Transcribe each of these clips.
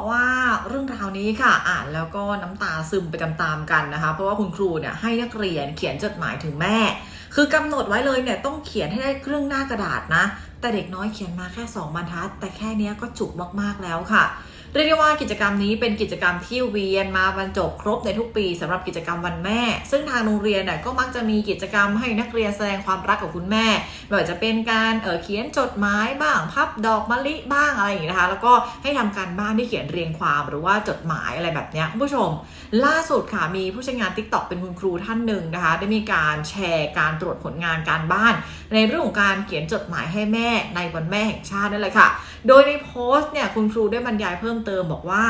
บอกว่าเรื่องราวนี้ค่ะอ่านแล้วก็น้ำตาซึมไปตามๆกันนะคะ เพราะว่าคุณครูเนี่ยให้นักเรียนเขียนจดหมายถึงแม่ คือกำหนดไว้เลยเนี่ยต้องเขียนให้ได้ครึ่งหน้ากระดาษนะ แต่เด็กน้อยเขียนมาแค่ 2บรรทัด แต่แค่นี้ก็จุกมากๆแล้วค่ะ เรียกได้ว่ากิจกรรมนี้เป็นกิจกรรมที่เวียนมาบรรจบครบในทุกปีสำหรับกิจกรรมวันแม่ ซึ่งทางโรงเรียนเนี่ยก็มักจะมีกิจกรรมให้นักเรียนแสดงความรักกับคุณแม่ไม่ว่าจะเป็นการเออเขียนจดหมายบ้างพับดอกมะลิบ้างอะไรอย่างนี้นะคะ แล้วก็ให้ทำการบ้านที่เขียนเรียงความหรือว่าจดหมายอะไรแบบนี้คุณผู้ชม ล่าสุดค่ะมีผู้ใช้งาน t ิ k t o k เป็นคุณครูท่านหนึ่งนะคะ ได้มีการแชร์การตรวจผลงานการบ้าน ในเรื่องของการเขียนจดหมายให้แม่ในวันแม่แห่งชาตินั่นแหละค่ะ โดยในโพสต์เนี่ยคุณครูได้บรรยายเพิ่มเติมบอกว่า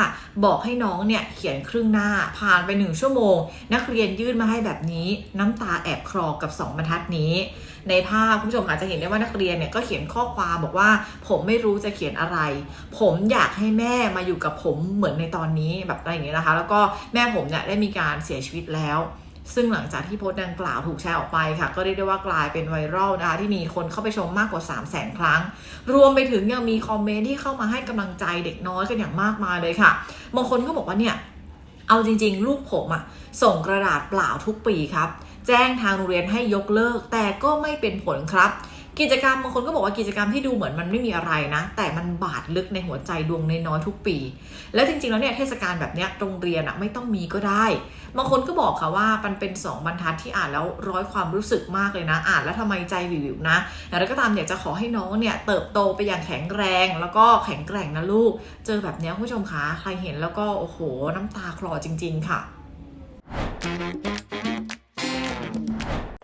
บอกให้น้องเนี่ยเขียนครึ่งหน้าผ่านไปหนึ่งชั่วโมง นักเรียนยื่นมาให้แบบนี้น้ำตาแอบคลอกับ 2 บรรทัดนี้ ในภาพคุณผู้ชมอาจจะเห็นได้ว่านักเรียนเนี่ยก็เขียนข้อความบอกว่า ผมไม่รู้จะเขียนอะไร ผมอยากให้แม่มาอยู่กับผมเหมือนในตอนนี้แบบอะไรอย่างเงี้ยนะคะ แล้วก็แม่ผมเนี่ยได้มีการเสียชีวิตแล้ว ซึ่งหลังจากที่โพสต์ดังกล่าวถูกแชร์ออกไปค่ะ ก็เรียกได้ว่ากลายเป็นไวรัลนะคะที่มีคนเข้าไปชมมากกว่า 3 0 0 0 0 0 ครั้ง รวมไปถึงยังมีคอมเมนต์ที่เข้ามาให้กำลังใจเด็กน้อยกันอย่างมากมายเลยค่ะ บางคนก็บอกว่าเนี่ย เอาจริง ๆ ลูกผมอะส่งกระดาษเปล่าทุกปีครับ แจ้งทางโรงเรียนให้ยกเลิก แต่ก็ไม่เป็นผลครับ กิจกรรมบางคนก็บอกว่ากิจกรรมที่ดูเหมือนมันไม่มีอะไรนะ แต่มันบาดลึกในหัวใจดวงน้อยทุกปี แล้วจริงๆแล้วเนี่ยเทศกาลแบบเนี้ยโรงเรียนอะไม่ต้องมีก็ได้ บางคนก็บอกค่ะว่ามันเป็น 2 บรรทัดที่อ่านแล้วร้อยความรู้สึกมากเลยนะ อ่านแล้วทำไมใจวิวๆนะแล้วก็ตามอยากจะขอให้น้องเนี่ยเติบโตไปอย่างแข็งแรง แล้วก็แข็งแกร่งนะลูก เจอแบบเนี้ยคุณผู้ชมคะใครเห็นแล้วก็โอ้โห น้ำตาคลอจริง ๆ ค่ะ